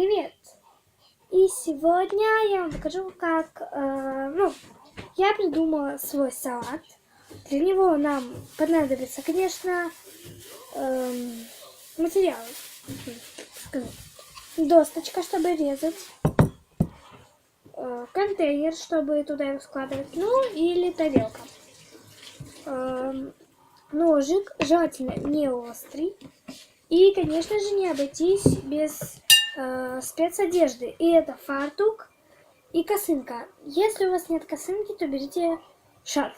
Привет! И сегодня я вам покажу, как, э, ну, я придумала свой салат. Для него нам понадобится, конечно, эм, материалы. Досточка, чтобы резать. э, контейнер, чтобы туда его складывать. Ну, или тарелка. Эм, ножик, желательно не острый. И, конечно же, не обойтись без э, спецодежды. И это фартук и косынка. Если у вас нет косынки, то берите шарф.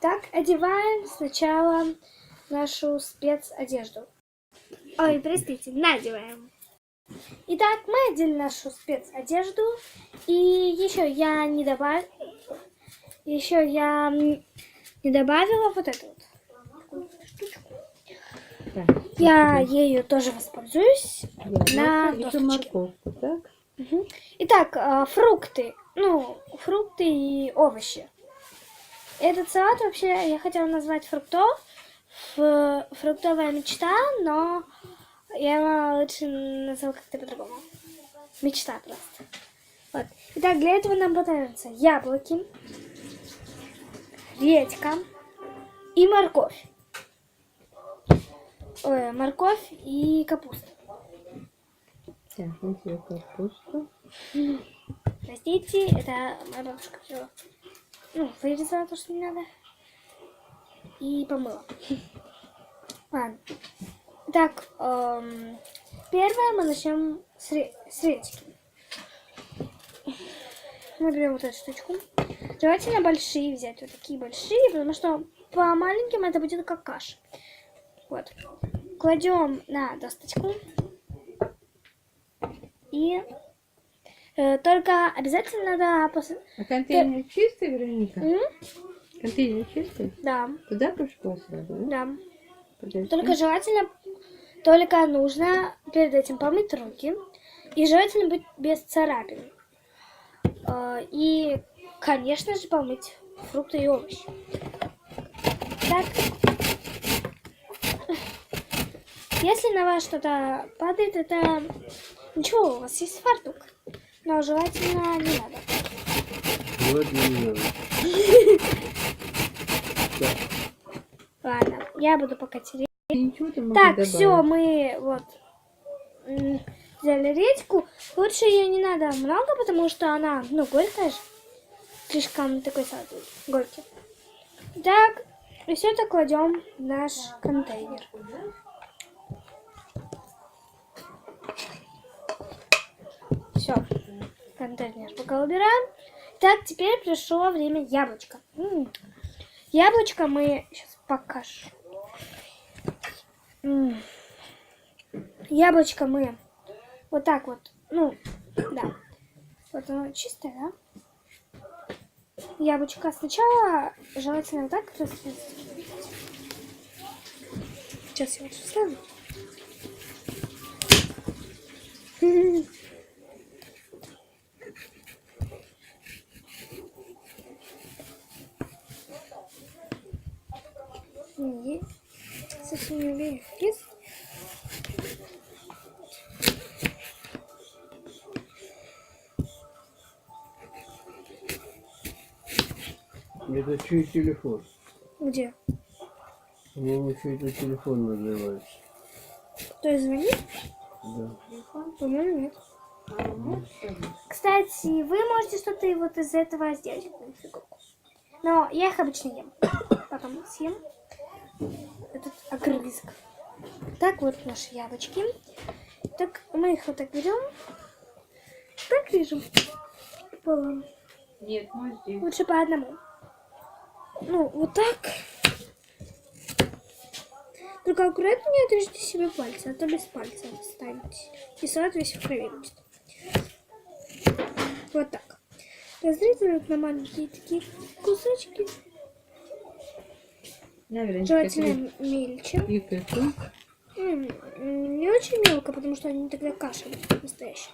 Так, одеваем сначала нашу спецодежду. Ой, простите, надеваем. Итак, мы одели нашу спецодежду. И еще я не добавила... Еще я не добавила вот штучку. Так, Я ею тоже воспользуюсь. на досточке. морковку, так? Мгм. Итак, а, фрукты. Ну, фрукты и овощи. Этот салат вообще я хотела назвать фруктов. Фруктовая мечта, но я его лучше назову как-то по-другому. Мечта просто. Вот. Итак, для этого нам понадобятся яблоки, редька и морковь. Ой, морковь и капуста. Так, вот я капусту. Простите, это моя бабушка все. Ну, вырезала то, что не надо. И помыла. Ладно. Так, эм, первое мы начнем с, ре- с редьки. Мы берем вот эту штучку. Желательно большие взять, вот такие большие, потому что по маленьким это будет как каша. Вот. Кладем на досточку. И э, только обязательно надо после... А контейнер чистый, Вероника? М? Контейнер чистый? Да, Туда пошло сразу, да? да. Подожди. Только желательно, только нужно перед этим помыть руки. И желательно быть без царапин. Э, И, конечно же, помыть фрукты и овощи. Так. Если на вас что-то падает, это ничего, у вас есть фартук. Но желательно не надо. Вот не надо. Ладно, я буду пока тереть. Так, все, мы вот взяли редьку. Лучше ее не надо много, потому что она, ну, горькая же. Слишком такой будет, горький. Так, и все это кладем в наш контейнер. Все, контейнер пока убираем. Так, теперь пришло время яблочка. М, Яблочко мы сейчас покажу. М. Яблочко мы вот так вот, ну, да. Вот оно чистое, да? Яблочко сначала желательно вот так разрезать. Сейчас я вот встану. Есть. Совсем не умею. Есть. Это чей телефон? Где? По-моему, чей-то телефон называется. Кто звонит? Да. По-моему, нет. Кстати, вы можете что-то вот из этого сделать. Но я их обычно ем. Потом съем этот огрызок. Так, вот наши яблочки. Так, мы их вот так берем. Так режем. Пополам. Нет, мы здесь. Лучше по одному. Ну, вот так. Только аккуратно не отрежьте себе пальцы, а то без пальца останетесь. И салат весь в крови будет. Вот так. Разрезаем их на маленькие такие кусочки. Желательно мельче. И Не очень мелко, потому что они тогда каша настоящая.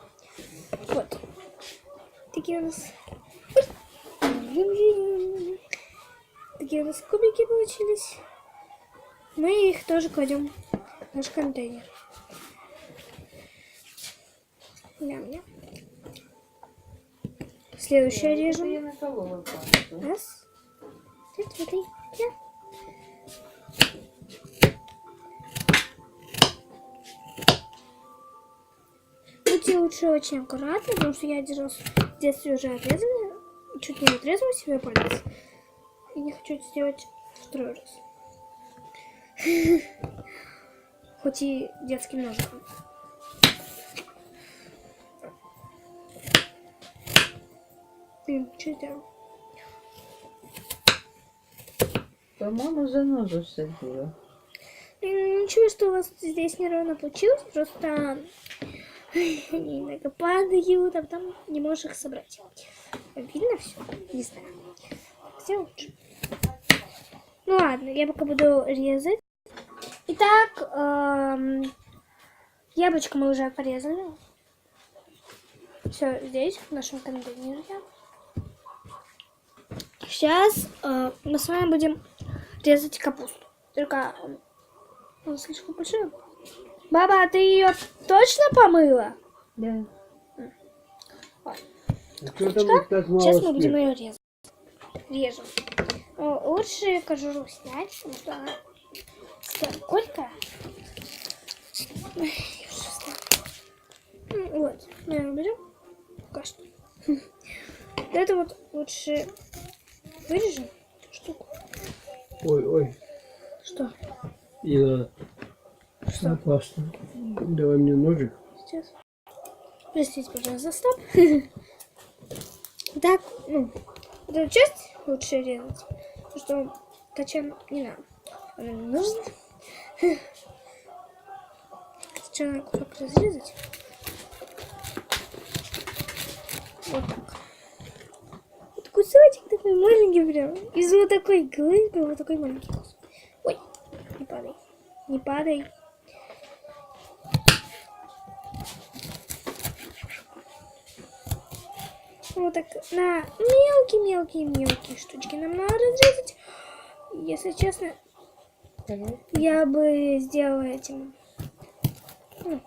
Вот. Такие у нас... Такие у нас кубики получились. Мы их тоже кладем в наш контейнер. Ням-ням. Следующее Это режем. Раз. Три, два, три. Лучше очень аккуратны, потому что я раз в детстве уже отрезала, чуть не отрезала себе палец. И не хочу это сделать второй раз. Хоть и детским ножиком. Блин, что я делаю? По-моему, занозу садила. Блин, ничего, что у вас здесь неровно получилось, просто иногда падают, а потом не можешь их собрать. Видно все? Не знаю. Все лучше. Ну ладно, я пока буду резать. Итак, эм, яблочко мы уже порезали. Все здесь, в нашем контейнере. Сейчас э, мы с вами будем резать капусту. Только она слишком большая. Баба, а ты ее точно помыла? Да. Сейчас мы будем ее резать. Режем. О, Лучше кожуру снять, потому что она сколько? М, Вот, мы её берем. Пока что. Это вот лучше вырежем штуку. Ой, ой, Что? Ила, Что? опасно. Давай мне ножик. Сейчас. Простите, пожалуйста, стоп. Так, ну, вот эту часть лучше резать, потому что качан не надо. Она не нужна. Сначала как разрезать. Вот так. Вот кусочек такой маленький прям. Из вот такой глыбы вот такой маленький кусок. Ой, не падай. Не падай. Так на мелкие-мелкие-мелкие штучки нам надо разрезать. Если честно, Давай. я бы сделала этим. Ну,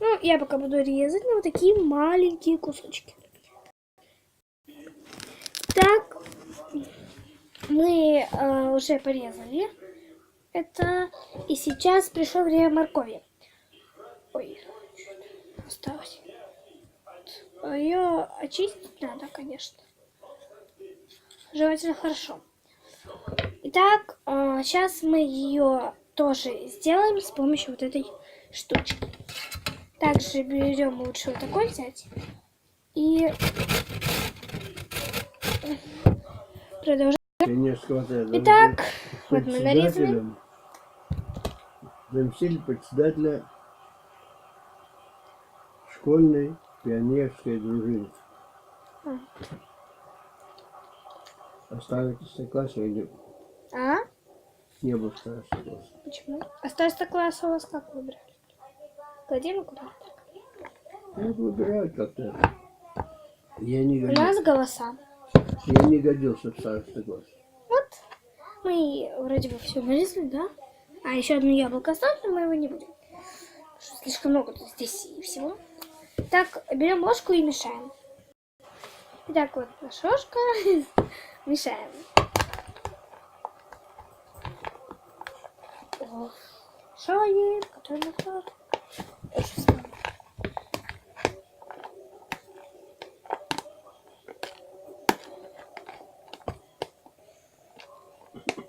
ну, я пока буду резать на вот такие маленькие кусочки. Так, мы э, уже порезали это. И сейчас пришло время моркови. Ой, осталось. Ее очистить надо, конечно. Желательно хорошо. Итак, сейчас мы ее тоже сделаем с помощью вот этой штучки. Также берем лучше вот такой взять. И продолжаем. Итак, вот мы нарезали. Заместитель председателя школьной пионерской дружины. А. Старый класс не, А? не был старший класс. Почему? А старший класс у вас как выбрали? Кладем куда? Ну, выбирают как-то. Я не, У годился, нас голоса. я не годился в старший класс. Вот. Мы вроде бы все нарезали, да? А еще одно яблоко но мы его не будем. Слишком много тут здесь и всего. Так, берем ложку и мешаем. Итак, вот наша ложка. Мешаем. Шои, который наклад.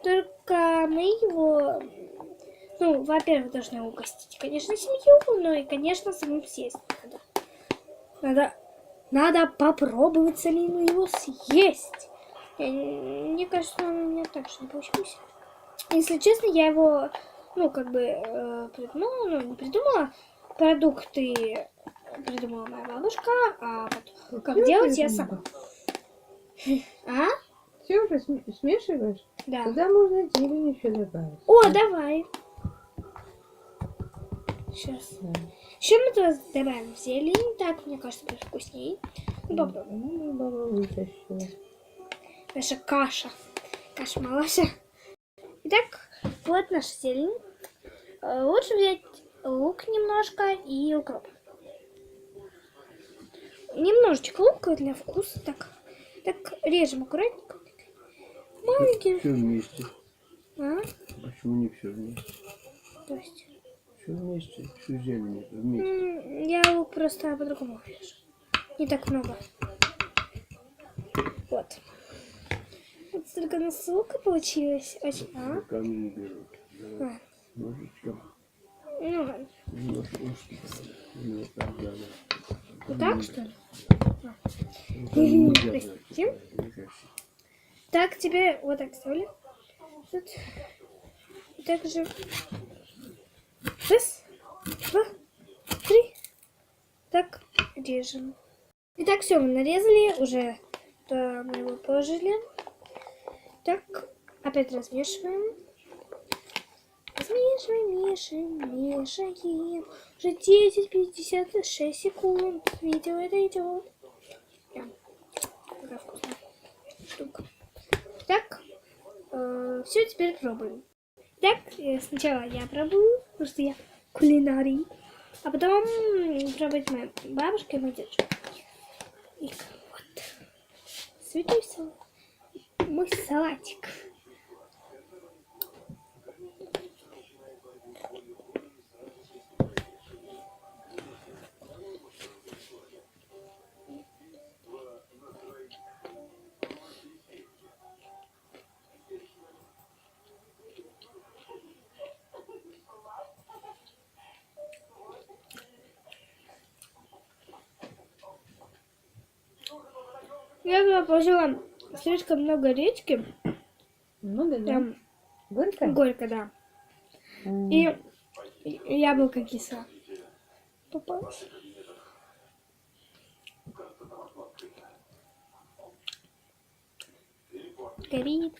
Только мы его, ну, во-первых, должны угостить, конечно, семью, но и, конечно, самим съесть надо. Надо, попробовать самим его съесть. Я не- мне кажется, он у меня так же не получился. Если честно, я его, ну, как бы э, придумала, ну, не придумала. Продукты придумала моя бабушка, а потом, как делать я сама. А? Все уже см- смешиваешь? Да. Туда можно зелень еще добавить. О, давай. Сейчас. Еще мы туда добавим зелень. Так, мне кажется, будет вкуснее. Ну, попробуем. Ну. Наша каша. Каша малаша. Итак, вот наша зелень. Э, Лучше взять лук немножко и укроп. немножечко лука для вкуса. Так, так режем аккуратненько. Маленький. Все вместе. А? Почему не все вместе? То есть, Все вместе. Всю зелень вместе. я лук просто по-другому режу. Не так много. Вот. Вот столько нас лука получилось. Очень. А? Руками не берут. Давай. А, Ножичком. ну ладно. Нож узкий. Ну, так, да, да. Вот так, что ли? Простите? Мне кажется. Так, тебе вот так ставили. Тут. И так же. Раз, два, три. Так, режем. Итак, все, мы нарезали. Уже то мы его положили. Так, опять размешиваем. Размешиваем, мешаем, мешаем. Уже 10-56 секунд. Видео это идет. Штука. Так, все, теперь пробуем. Так, э, сначала я пробую, потому что я кулинарий. А потом пробует моя бабушка и мой дедушка. И вот. Святой салат. Мой салатик. Я туда положила слишком много редьки. Много, да? Прям Горько? горько, да. М. И и яблоко кисло. Попалось. Горит.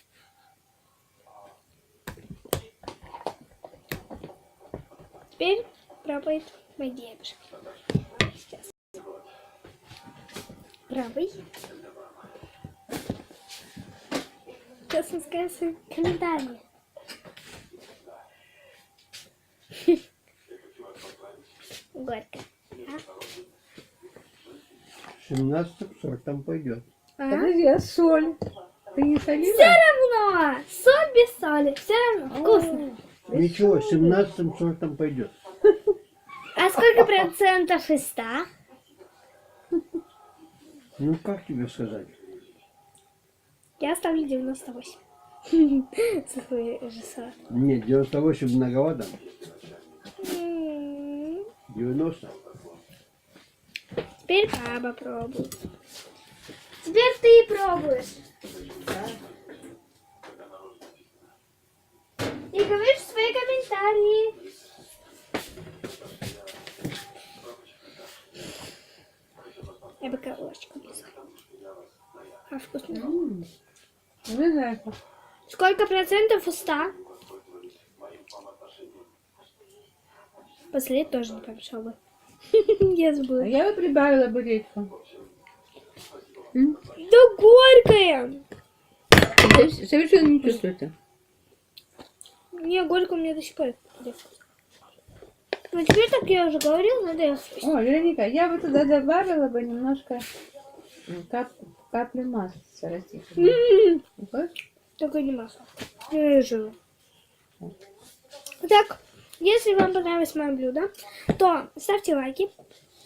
Теперь пробует мой дедушка. Сейчас. Пробуй. Сейчас скажет свои комментарии. Горько. 17 там пойдет. А? Подожди, а соль? Ты не солила? Все равно! Соль без соли. Все равно вкусно. Ничего, 17 сортом пойдет. А сколько процентов из ста? Ну как тебе сказать? Я ставлю 98. За свой же салат. Нет, 98 многовато. М, 90. Теперь баба пробует. Теперь ты пробуешь. И говоришь свои комментарии. Сколько процентов у ста? Последний тоже не помешал бы. Я А забыла. я бы прибавила бы редьку. М? Да горькая! Совершенно не чувствуется. Не, горько у меня до сих пор. Ну теперь, так я уже говорил, надо я. О, Вероника, я бы туда добавила бы немножко кап, капли масла хочешь? Только не масло. Я жиру. Так, если вам понравилось мое блюдо, то ставьте лайки,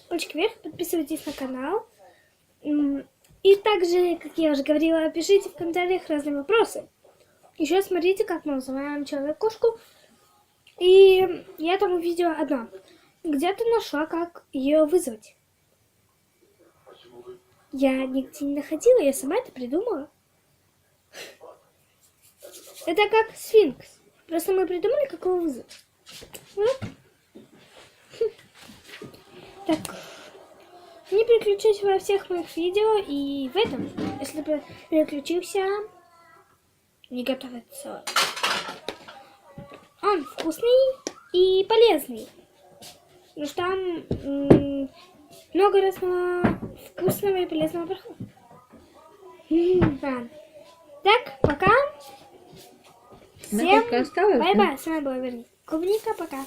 пальчик вверх, подписывайтесь на канал. И также, как я уже говорила, пишите в комментариях разные вопросы. Еще смотрите, как мы называем человек-кошку. И я там увидела одно. Где-то нашла, как ее вызвать. Я нигде не находила, я сама это придумала. Это как сфинкс. Просто мы придумали, как его вызвать. Вот. Так. Не переключайся во всех моих видео и в этом, если бы переключился, не готовить салат. Он вкусный и полезный. Потому что там много разного вкусного и полезного прохода. Так, пока. Всем бай-бай. С вами была Верника. Клубника, пока.